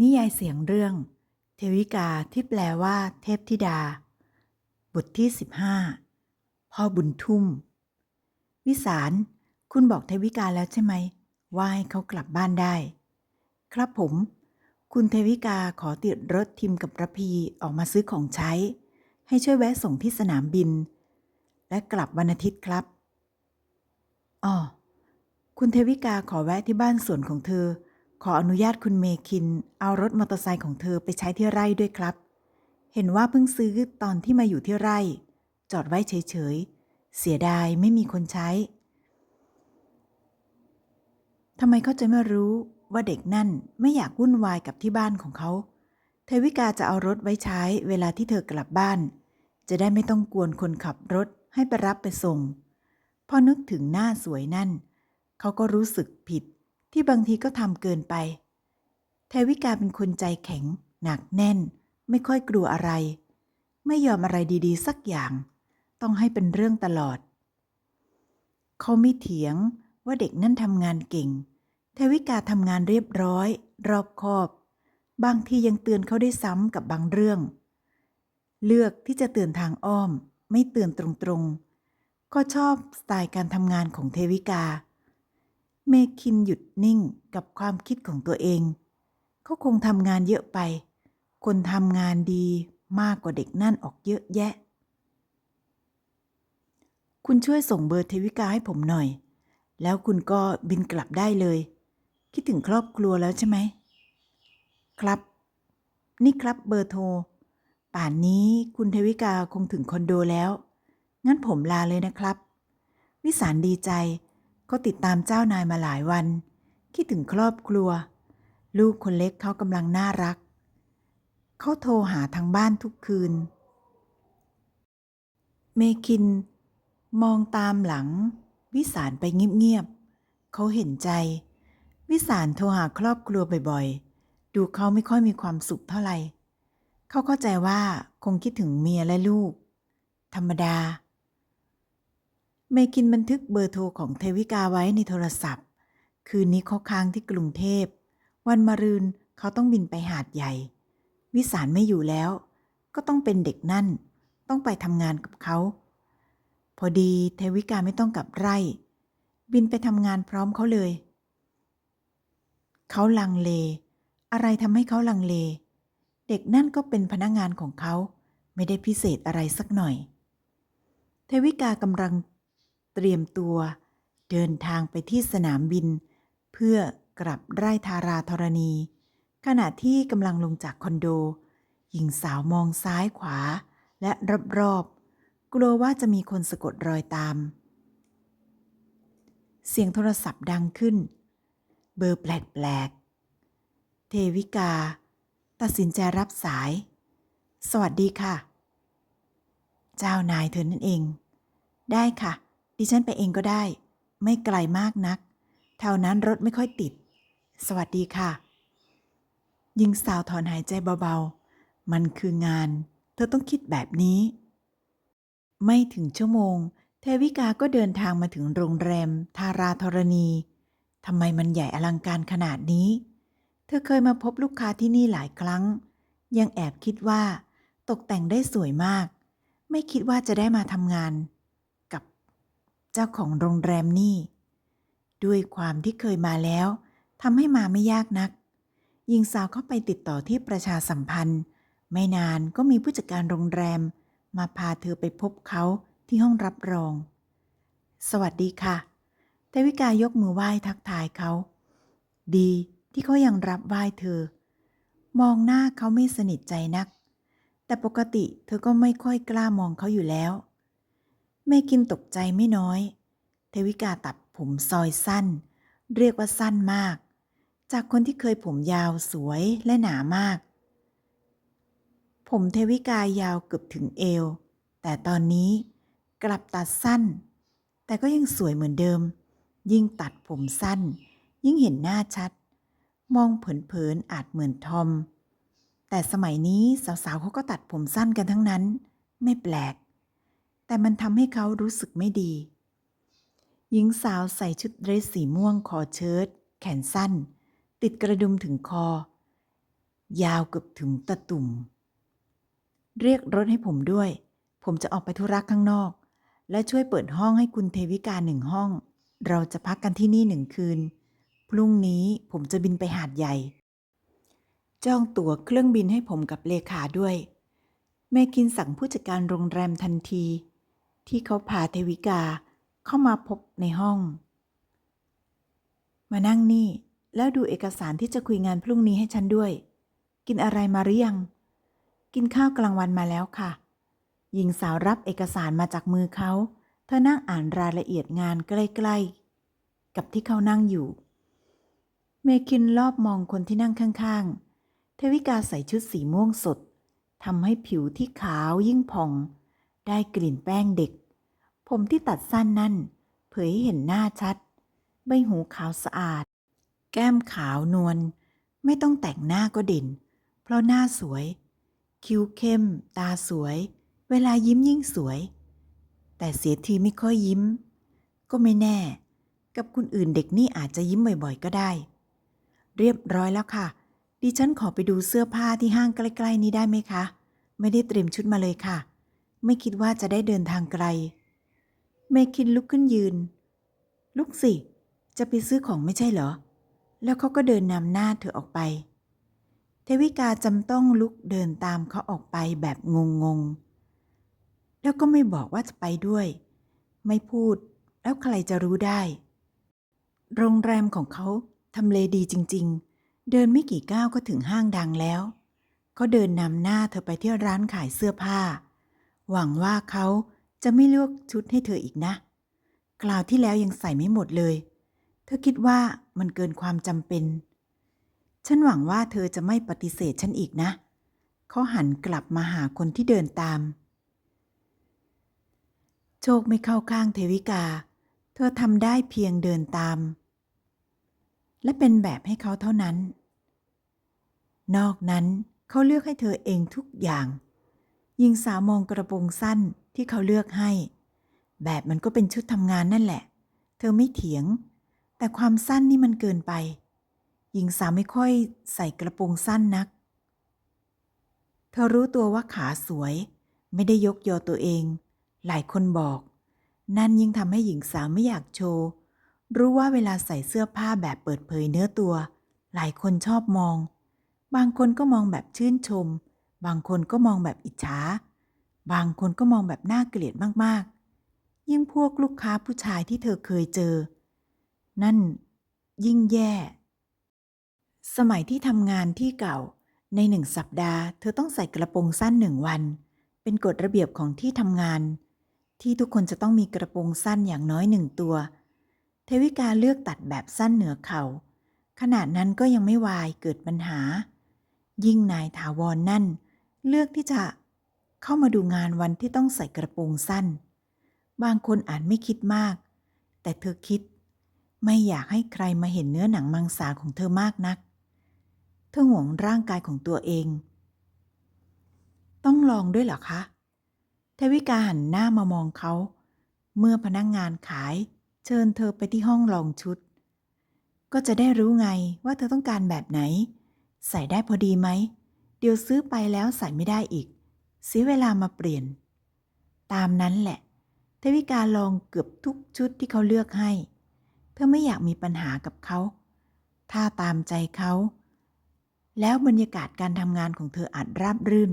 นิยายเสียงเรื่อง เทวิกาที่แปลว่าเทพธิดา บทที่ 15 พ่อบุญทุ่ม วิสาร คุณบอกเทวิกาแล้วใช่ไหม ว่าให้เขากลับบ้านได้ ครับผม คุณเทวิกาขอติดรถทิมกับระพีออกมาซื้อของใช้ ให้ช่วยแวะส่งที่สนามบิน และกลับวันอาทิตย์ครับอ๋อคุณเทวิกาขอแวะที่บ้านสวนของเธอ ขออนุญาตคุณเมคิน เอารถมอเตอร์ไซค์ของเธอไปใช้ที่ไร่ด้วยครับ เห็นว่าเพิ่งซื้อตอนที่มาอยู่ที่ไร่ จอดไว้เฉยๆ เสียดายไม่มีคนใช้ทำไมเขาจะไม่รู้ว่าเด็กนั่นไม่อยากวุ่นวายกับที่บ้านของเขา เทวิกาจะเอารถไว้ใช้เวลาที่เธอกลับบ้าน จะได้ไม่ต้องกวนคนขับรถให้ไปรับไปส่ง พอนึกถึงหน้าสวยนั่น เขาก็รู้สึกผิด ที่บางทีก็ทำเกินไปเทวิกาเป็นคนใจแข็ง หนักแน่น ไม่ค่อยกลัวอะไร ไม่ยอมอะไรดีๆ สักอย่าง ต้องให้เป็นเรื่องตลอด เขาไม่เถียงว่าเด็กนั่นทำงานเก่ง เทวิกาทำงานเรียบร้อย รอบคอบ บางทียังเตือนเขาได้ซ้ำกับบางเรื่อง เลือกที่จะเตือนทางอ้อม ไม่เตือนตรงๆ ก็ชอบสไตล์การทำงานของเทวิกาเเมคินหยุดนิ่งกับความคิดของตัวเอง เขาคงทำงานเยอะไป คนทำงานดีมากกว่าเด็กนั่นออกเยอะแยะ คุณช่วยส่งเบอร์เทวิกาให้ผมหน่อย แล้วคุณก็บินกลับได้เลย คิดถึงครอบครัวแล้วใช่ไหม ครับ นี่ครับเบอร์โทร ป่านนี้คุณเทวิกาคงถึงคอนโดแล้ว งั้นผมลาเลยนะครับ วิสารดีใจ เขาติดตามเจ้านายมาหลายวัน คิดถึงครอบครัว ลูกคนเล็กเขากำลังน่ารัก เขาโทรหาทางบ้านทุกคืน เมคิน มองตามหลัง วิสารไปเงียบๆเขาเห็นใจ วิสารโทรหาครอบครัวบ่อยๆ ดูเขาไม่ค่อยมีความสุขเท่าไหร่เขาเข้าใจว่าคงคิดถึงเมียและลูก ธรรมดา เมคินบันทึกเบอร์โทรของเทวิกาไว้ในโทรศัพท์ คืนนี้เขาค้างที่กรุงเทพ วันมะรืนเขาต้องบินไปหาดใหญ่ วิสารไม่อยู่แล้ว ก็ต้องเป็นเด็กนั่น ต้องไปทำงานกับเขา พอดีเทวิกาไม่ต้องกลับไร่ บินไปทำงานพร้อมเขาเลย เขาลังเล อะไรทำให้เขาลังเล เด็กนั่นก็เป็นพนักงานของเขา ไม่ได้พิเศษอะไรสักหน่อย เทวิกากำลัง เตรียมตัว เดินทางไปที่สนามบิน เพื่อกลับไร่ทาราธรณี ขณะที่กำลังลงจากคอนโด หญิงสาวมองซ้ายขวาและรอบๆ กลัวว่าจะมีคนสะกดรอยตาม เสียงโทรศัพท์ดังขึ้น เบอร์แปลกๆ เทวิกา ตัดสินใจรับสาย สวัสดีค่ะ เจ้านายเธอนั่นเอง ได้ค่ะ ดิฉันไปเองก็ได้ ไม่ไกลมากนักแถวนั้นรถไม่ค่อยติด สวัสดีค่ะหญิงสาวถอนหายใจเบาๆ มันคืองาน เธอต้องคิดแบบนี้ ไม่ถึงชั่วโมง เทวิกาก็เดินทางมาถึงโรงแรม ทาราธรณีทำไมมันใหญ่อลังการขนาดนี้ เธอเคยมาพบลูกค้าที่นี่หลายครั้ง ยังแอบคิดว่า ตกแต่งได้สวยมาก ไม่คิดว่าจะได้มาทำงาน เจ้าของโรงแรมนี่ ด้วยความที่เคยมาแล้วทำให้มาไม่ยากนักหญิงสาวเข้าไปติดต่อที่ประชาสัมพันธ์ ไม่นานก็มีผู้จัดการโรงแรม มาพาเธอไปพบเขาที่ห้องรับรอง สวัสดีค่ะเทวิกายกมือไหว้ทักทายเขา ดีที่เขายังรับไหว้เธอ มองหน้าเขาไม่สนิทใจนัก แต่ปกติเธอก็ไม่ค่อยกล้ามองเขาอยู่แล้ว เมกินตกใจไม่น้อย เทวิกาตัดผมซอยสั้น เรียกว่าสั้นมาก จากคนที่เคยผมยาวสวยและหนามาก ผมเทวิกายาวเกือบถึงเอว แต่ตอนนี้กลับตัดสั้น แต่ก็ยังสวยเหมือนเดิม ยิ่งตัดผมสั้น ยิ่งเห็นหน้าชัด มองเผินๆอาจเหมือนทอม แต่สมัยนี้สาวๆเขาก็ตัดผมสั้นกันทั้งนั้น ไม่แปลก แต่มันทำให้เขารู้สึกไม่ดี หญิงสาวใส่ชุดเดรสสีม่วงคอเชิ้ตแขนสั้น ติดกระดุมถึงคอ ยาวเกือบถึงตะตุ่ม เรียกรถให้ผมด้วย ผมจะออกไปธุระข้างนอก และช่วยเปิดห้องให้คุณเทวิกาหนึ่งห้อง เราจะพักกันที่นี่หนึ่งคืน พรุ่งนี้ผมจะบินไปหาดใหญ่ จองตั๋วเครื่องบินให้ผมกับเลขาด้วย เมคินสั่งผู้จัดการโรงแรมทันที ที่เขาพาเทวิกาเข้ามาพบในห้อง มานั่งนี่แล้วดูเอกสารที่จะคุยงานพรุ่งนี้ให้ฉันด้วย กินอะไรมาหรือยัง กินข้าวกลางวันมาแล้วค่ะ หญิงสาวรับเอกสารมาจากมือเขา เธอนั่งอ่านรายละเอียดงานใกล้ๆ กับที่เขานั่งอยู่ เมคินรอบมองคนที่นั่งข้างๆ เทวิกาใส่ชุดสีม่วงสดทำให้ผิวที่ขาวยิ่งผ่อง ได้กลิ่นแป้งเด็ก ผมที่ตัดสั้นนั่น เผยให้เห็นหน้าชัด ใบหูขาวสะอาด แก้มขาวนวล ไม่ต้องแต่งหน้าก็เด่น เพราะหน้าสวย คิ้วเข้ม ตาสวย เวลายิ้มยิ่งสวย แต่เสียทีไม่ค่อยยิ้ม ก็ไม่แน่ กับคุณอื่นเด็กนี่อาจจะยิ้มบ่อยๆ ก็ได้ เรียบร้อยแล้วค่ะ ดิฉันขอไปดูเสื้อผ้าที่ห้างใกล้ ๆ นี้ได้ไหมคะ ไม่ได้เตรียมชุดมาเลยค่ะ ไม่คิดว่าจะได้เดินทางไกล เมคินลุกขึ้นยืน ลุกสิ จะไปซื้อของไม่ใช่เหรอ แล้วเขาก็เดินนำหน้าเธอออกไป เทวิกาจำต้องลุกเดินตามเขาออกไปแบบงงๆแล้วก็ไม่บอกว่าจะไปด้วย ไม่พูด แล้วใครจะรู้ได้ โรงแรมของเขาทำเลดีจริง ๆ เดินไม่กี่ก้าวก็ถึงห้างดังแล้วเขาเดินนำหน้าเธอไปที่ร้านขายเสื้อผ้า หวังว่าเขาจะไม่เลือกชุดให้เธออีกนะ คราวที่แล้วยังใส่ไม่หมดเลย เธอคิดว่ามันเกินความจำเป็น ฉันหวังว่าเธอจะไม่ปฏิเสธฉันอีกนะ เขาหันกลับมาหาคนที่เดินตาม โชคไม่เข้าข้างเทวิกา เธอทำได้เพียงเดินตาม และเป็นแบบให้เขาเท่านั้น นอกนั้นเขาเลือกให้เธอเองทุกอย่าง หญิงสาวมองกระโปรงสั้นที่เขาเลือกให้ แบบมันก็เป็นชุดทำงานนั่นแหละ เธอไม่เถียง แต่ความสั้นนี่มันเกินไป หญิงสาวไม่ค่อยใส่กระโปรงสั้นนัก เธอรู้ตัวว่าขาสวย ไม่ได้ยกยอตัวเอง หลายคนบอก นั่นยิ่งทำให้หญิงสาวไม่อยากโชว์ รู้ว่าเวลาใส่เสื้อผ้าแบบเปิดเผยเนื้อตัว หลายคนชอบมอง บางคนก็มองแบบชื่นชม บางคนก็มองแบบอิจฉา บางคนก็มองแบบน่าเกลียดมากๆ ยิ่งพวกลูกค้าผู้ชายที่เธอเคยเจอ นั่นยิ่งแย่ สมัยที่ทำงานที่เก่า ในหนึ่งสัปดาห์ เธอต้องใส่กระโปรงสั้นหนึ่งวัน เป็นกฎระเบียบของที่ทำงาน ที่ทุกคนจะต้องมีกระโปรงสั้นอย่างน้อยหนึ่งตัว เทวิกาเลือกตัดแบบสั้นเหนือเขา่า ขนาดนั้นก็ยังไม่วายเกิดปัญหา ยิ่งนายถาวรนนั่น เลือกที่จะเข้ามาดูงานวันที่ต้องใส่กระโปรงสั้น บางคนอาจไม่คิดมาก แต่เธอคิด ไม่อยากให้ใครมาเห็นเนื้อหนังมังสาของเธอมากนัก เธอห่วงร่างกายของตัวเอง ต้องลองด้วยเหรอคะเทวิกาหันหน้ามามองเขา เมื่อพนักงงานขายเชิญเธอไปที่ห้องลองชุด ก็จะได้รู้ไงว่าเธอต้องการแบบไหน ใส่ได้พอดีไหม เดี๋ยวซื้อไปแล้วใส่ไม่ได้อีก เสียเวลามาเปลี่ยน ตามนั้นแหละเทวิกาลองเกือบทุกชุดที่เขาเลือกให้ เธอไม่อยากมีปัญหากับเขา ถ้าตามใจเขา แล้วบรรยากาศการทำงานของเธออาจราบรื่น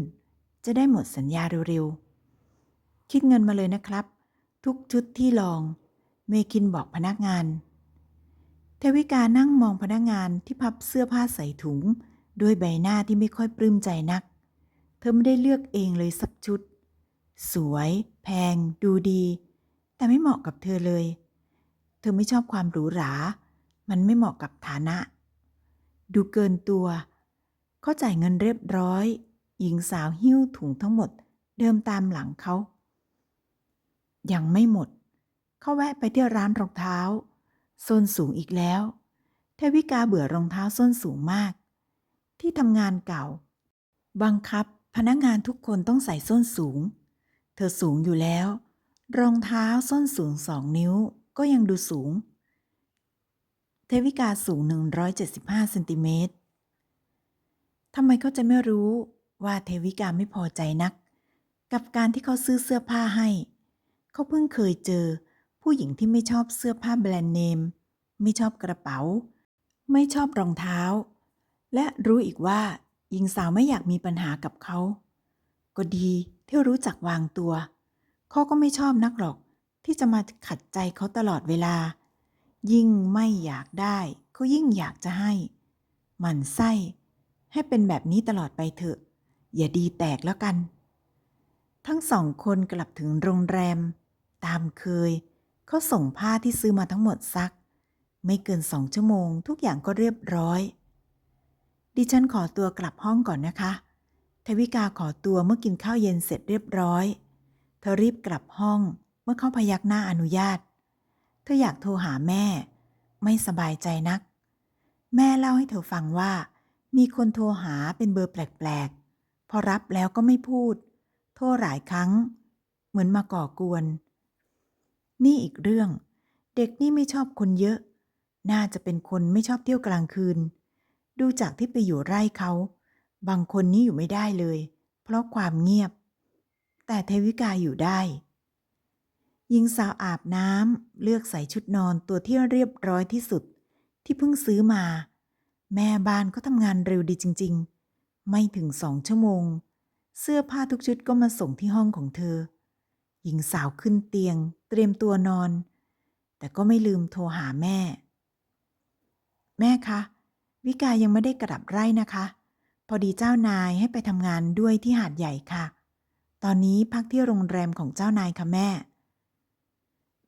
จะได้หมดสัญญาเร็วๆ คิดเงินมาเลยนะครับ ทุกชุดที่ลอง เมคินบอกพนักงาน เทวิกานั่งมองพนักงานที่พับเสื้อผ้าใส่ถุง ด้วยใบหน้าที่ไม่ค่อยปลื้มใจนัก เธอไม่ได้เลือกเองเลยสักชุด สวย แพง ดูดี แต่ไม่เหมาะกับเธอเลย เธอไม่ชอบความหรูหรา มันไม่เหมาะกับฐานะ ดูเกินตัว เขาจ่ายเงินเรียบร้อย หญิงสาวหิ้วถุงทั้งหมด เดิมตามหลังเขา ยังไม่หมด เขาแวะไปที่ร้านรองเท้า ส้นสูงอีกแล้วเทวิกาเบื่อรองเท้าส้นสูงมาก ที่ทำงานเก่า บังคับพนักงานทุกคนต้องใส่ส้นสูง เธอสูงอยู่แล้ว รองเท้าส้นสูงสองนิ้วก็ยังดูสูง เทวิกาสูง 175เซนติเมตรทำไมเขาจะไม่รู้ว่าเทวิกาไม่พอใจนัก กับการที่เขาซื้อเสื้อผ้าให้ เขาเพิ่งเคยเจอ ผู้หญิงที่ไม่ชอบเสื้อผ้าแบรนด์เนม ไม่ชอบกระเป๋า ไม่ชอบรองเท้า และรู้อีกว่าหญิงสาวไม่อยากมีปัญหากับเขา ก็ดีที่รู้จักวางตัว เขาก็ไม่ชอบนักหรอกที่จะมาขัดใจเขาตลอดเวลา ยิ่งไม่อยากได้เขายิ่งอยากจะให้ มันไส้ ให้เป็นแบบนี้ตลอดไปเถอะ อย่าดีแตกแล้วกัน ทั้งสองคนกลับถึงโรงแรม ตามเคย เขาส่งผ้าที่ซื้อมาทั้งหมดซัก ไม่เกินสองชั่วโมง ทุกอย่างก็เรียบร้อย ดิฉันขอตัวกลับห้องก่อนนะคะ ทวิกาขอตัวเมื่อกินข้าวเย็นเสร็จเรียบร้อย เธอรีบกลับห้องเมื่อเขาพยักหน้าอนุญาต เธออยากโทรหาแม่ ไม่สบายใจนัก แม่เล่าให้เธอฟังว่า มีคนโทรหาเป็นเบอร์แปลกๆ พอรับแล้วก็ไม่พูด โทรหลายครั้ง เหมือนมาก่อกวน นี่อีกเรื่อง เด็กนี่ไม่ชอบคนเยอะ น่าจะเป็นคนไม่ชอบเที่ยวกลางคืน ดูจากที่ไปอยู่ไร่เขา บางคนนี่อยู่ไม่ได้เลย เพราะความเงียบ แต่เทวิกาอยู่ได้ หญิงสาวอาบน้ำเลือกใส่ชุดนอนตัวที่เรียบร้อยที่สุด ที่เพิ่งซื้อมา แม่บ้านก็ทำงานเร็วดีจริง ๆ ไม่ถึงสองชั่วโมง เสื้อผ้าทุกชุดก็มาส่งที่ห้องของเธอ หญิงสาวขึ้นเตียง เตรียมตัวนอน แต่ก็ไม่ลืมโทรหาแม่ แม่คะ วิกายังไม่ได้กลับไร่นะคะ พอดีเจ้านายให้ไปทำงานด้วยที่หาดใหญ่ค่ะ ตอนนี้พักที่โรงแรมของเจ้านายค่ะแม่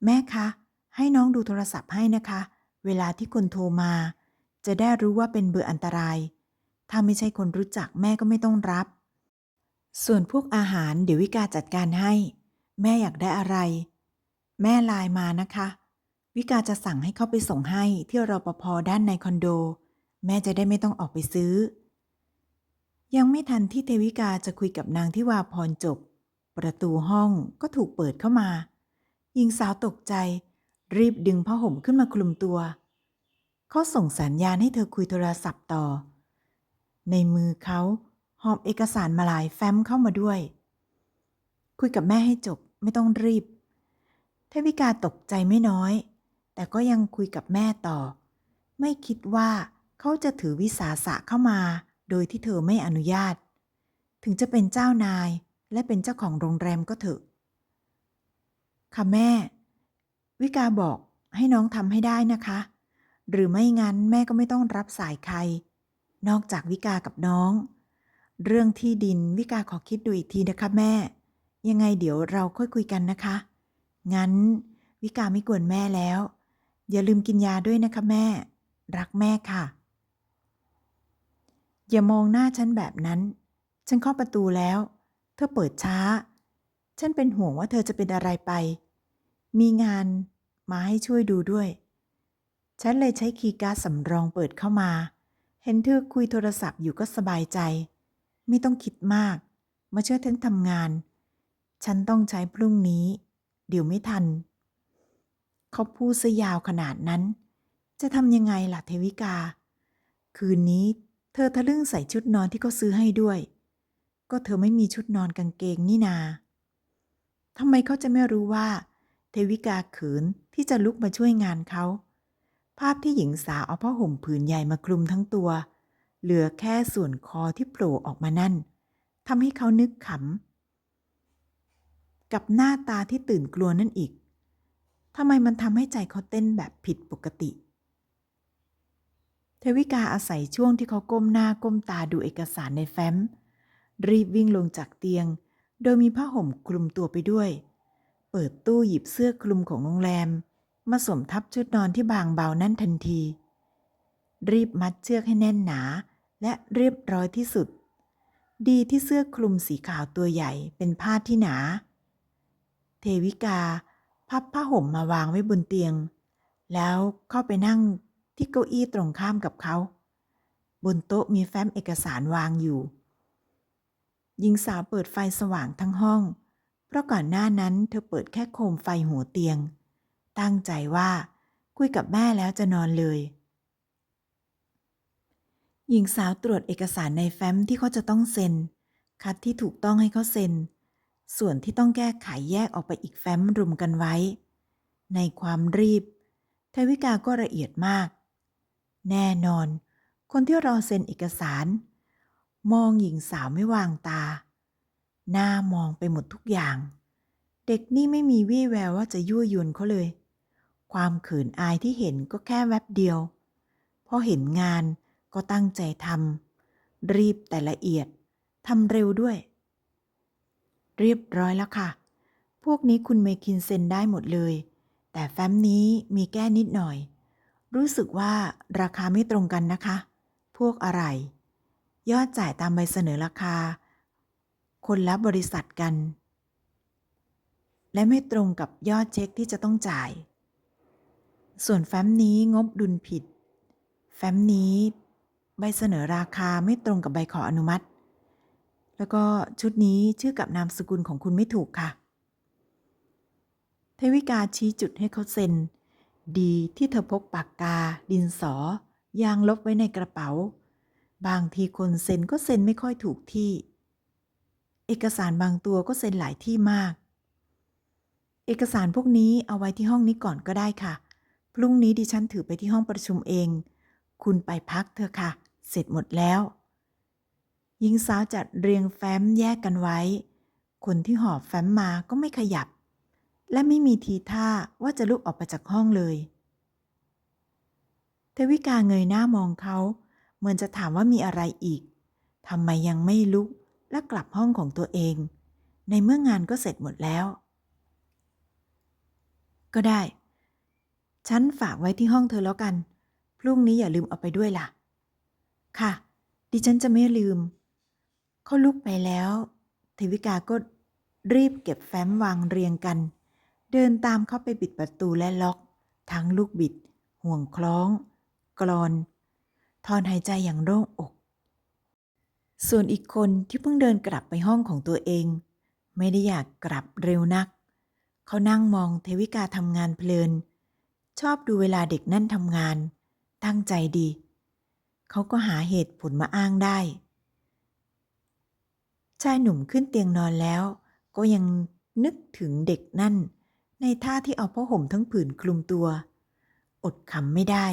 แม่คะ ให้น้องดูโทรศัพท์ให้นะคะ เวลาที่คนโทรมา จะได้รู้ว่าเป็นเบอร์อันตราย ถ้าไม่ใช่คนรู้จักแม่ก็ไม่ต้องรับ ส่วนพวกอาหารเดี๋ยววิกาจัดการให้ แม่อยากได้อะไร แม่ไลน์มานะคะ วิกาจะสั่งให้เขาไปส่งให้ที่รปภด้านในคอนโด แม่จะได้ไม่ต้องออกไปซื้อ ยังไม่ทันที่เทวิกาจะคุยกับนางทิวาพรจบ ประตูห้องก็ถูกเปิดเข้ามาหญิงสาวตกใจ รีบดึงผ้าห่มขึ้นมาคลุมตัว เขาส่งสัญญาณให้เธอคุยโทรศัพท์ต่อ ในมือเขาหอบเอกสารมาหลายแฟ้มเข้ามาด้วย คุยกับแม่ให้จบไม่ต้องรีบเทวิกาตกใจไม่น้อย แต่ก็ยังคุยกับแม่ต่อ ไม่คิดว่า เขาจะถือวิสาสะเข้ามาโดยที่เธอไม่อนุญาต ถึงจะเป็นเจ้านายและเป็นเจ้าของโรงแรมก็เถอะ ค่ะแม่ วิกาบอกให้น้องทำให้ได้นะคะ หรือไม่งั้นแม่ก็ไม่ต้องรับสายใคร นอกจากวิกากับน้อง เรื่องที่ดินวิกาขอคิดดูอีกทีนะคะแม่ ยังไงเดี๋ยวเราค่อยคุยกันนะคะ งั้นวิกาไม่กวนแม่แล้ว อย่าลืมกินยาด้วยนะคะแม่ รักแม่ค่ะ อย่ามองหน้าฉันแบบนั้น ฉันเคาะประตูแล้ว เธอเปิดช้า ฉันเป็นห่วงว่าเธอจะเป็นอะไรไป มีงานมาให้ช่วยดูด้วย ฉันเลยใช้คีย์การ์ดสำรองเปิดเข้ามา เห็นเธอคุยโทรศัพท์อยู่ก็สบายใจ ไม่ต้องคิดมาก มาช่วยฉันทำงาน ฉันต้องใช้พรุ่งนี้ เดี๋ยวไม่ทัน เขาพูดซะยาวขนาดนั้น จะทำยังไงล่ะเทวิกา คืนนี้ เธอทะลึ่งใส่ชุดนอนที่เขาซื้อให้ด้วย ก็เธอไม่มีชุดนอนกางเกงนี่นาทำไมเขาจะไม่รู้ว่า เทวิกาขินที่จะลุกมาช่วยงานเขา ภาพที่หญิงสาวเอาผ้าห่มผืนใหญ่มาคลุมทั้งตัว เหลือแค่ส่วนคอที่โผล่ออกมานั่นทำให้เขานึกขำ กับหน้าตาที่ตื่นกลัวนั่นอีกทำไมมันทำให้ใจเขาเต้นแบบผิดปกติ ทวิกาอาศัยช่วงที่เขาก้มหน้าก้มตาดูเอกสารในแฟ้ม รีบวิ่งลงจากเตียง โดยมีผ้าห่มคลุมตัวไปด้วย เปิดตู้หยิบเสื้อคลุมของโรงแรม มาสวมทับชุดนอนที่บางเบานั่นทันที รีบมัดเชือกให้แน่นหนา และเรียบร้อยที่สุด ดีที่เสื้อคลุมสีขาวตัวใหญ่เป็นผ้าที่หนา เทวิกาพับผ้าห่มมาวางไว้บนเตียง แล้วเข้าไปนั่ง ที่เก้าอี้ตรงข้ามกับเขา บนโต๊ะมีแฟ้มเอกสารวางอยู่ หญิงสาวเปิดไฟสว่างทั้งห้อง เพราะก่อนหน้านั้นเธอเปิดแค่โคมไฟหัวเตียง ตั้งใจว่าคุยกับแม่แล้วจะนอนเลย หญิงสาวตรวจเอกสารในแฟ้มที่เขาจะต้องเซ็น คัดที่ถูกต้องให้เขาเซ็น ส่วนที่ต้องแก้ไขแยกออกไปอีกแฟ้มรุมกันไว้ ในความรีบเทวิกาก็ละเอียดมาก แน่นอน คนที่รอเซ็นเอกสาร มองหญิงสาวไม่วางตา หน้ามองไปหมดทุกอย่าง เด็กนี่ไม่มีวี่แววว่าจะยั่วยวนเขาเลย ความเขินอายที่เห็นก็แค่แวบเดียว พอเห็นงานก็ตั้งใจทำรีบแต่ละเอียดทำเร็วด้วย เรียบร้อยแล้วค่ะ พวกนี้คุณเมคินเซ็นได้หมดเลย แต่แฟ้มนี้มีแก้นิดหน่อย รู้สึกว่าราคาไม่ตรงกันนะคะ พวกอะไร ยอดจ่ายตามใบเสนอราคา คนละบริษัทกัน และไม่ตรงกับยอดเช็คที่จะต้องจ่าย ส่วนแฟ้มนี้งบดุลผิด แฟ้มนี้ใบเสนอราคาไม่ตรงกับใบขออนุมัติ แล้วก็ชุดนี้ชื่อกับนามสกุลของคุณไม่ถูกค่ะ เทวิกาชี้จุดให้เขาเซ็น ดีที่เธอพกปากกา ดินสอ ยางลบไว้ในกระเป๋า บางทีคนเซ็นก็เซ็นไม่ค่อยถูกที่ เอกสารบางตัวก็เซ็นหลายที่มาก เอกสารพวกนี้เอาไว้ที่ห้องนี้ก่อนก็ได้ค่ะ พรุ่งนี้ดิฉันถือไปที่ห้องประชุมเอง คุณไปพักเถอะค่ะ เสร็จหมดแล้วหญิงสาวจัดเรียงแฟ้มแยกกันไว้ คนที่หอบแฟ้มมาก็ไม่ขยับ และไม่มีทีท่าว่าจะลุกออกไปจากห้องเลยเทวิกาเงยหน้ามองเขา เหมือนจะถามว่ามีอะไรอีกทำไมยังไม่ลุกและกลับห้องของตัวเอง ในเมื่องานก็เสร็จหมดแล้ว ก็ได้ ฉันฝากไว้ที่ห้องเธอแล้วกัน พรุ่งนี้อย่าลืมเอาไปด้วยล่ะ ค่ะ ดิฉันจะไม่ลืม เขาลุกไปแล้วเทวิกาก็รีบเก็บแฟ้มวางเรียงกัน เดินตามเข้าไปปิดประตูและล็อก ทั้งลูกบิด ห่วงคล้อง กรอนทอนหายใจอย่างโล่งอก ส่วนอีกคนที่เพิ่งเดินกลับไปห้องของตัวเอง ไม่ได้อยากกลับเร็วนัก เขานั่งมองเทวิกาทำงานเพลิน ชอบดูเวลาเด็กนั่นทำงาน ตั้งใจดี เขาก็หาเหตุผลมาอ้างได้ ชายหนุ่มขึ้นเตียงนอนแล้ว ก็ยังนึกถึงเด็กนั่น ในท่าที่เอาผ้าห่มทั้งผืนคลุมตัว อดขำไม่ได้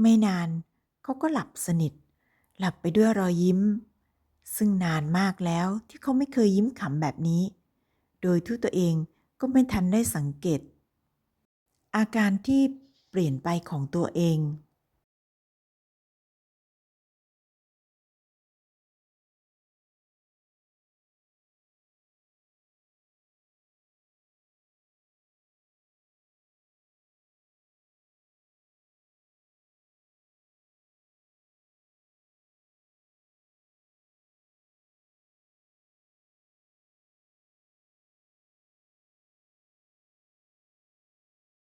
ไม่นานเขาก็หลับสนิท หลับไปด้วยรอยยิ้ม ซึ่งนานมากแล้วที่เขาไม่เคยยิ้มขำแบบนี้ โดยที่ตัวเองก็ไม่ทันได้สังเกต อาการที่เปลี่ยนไปของตัวเอง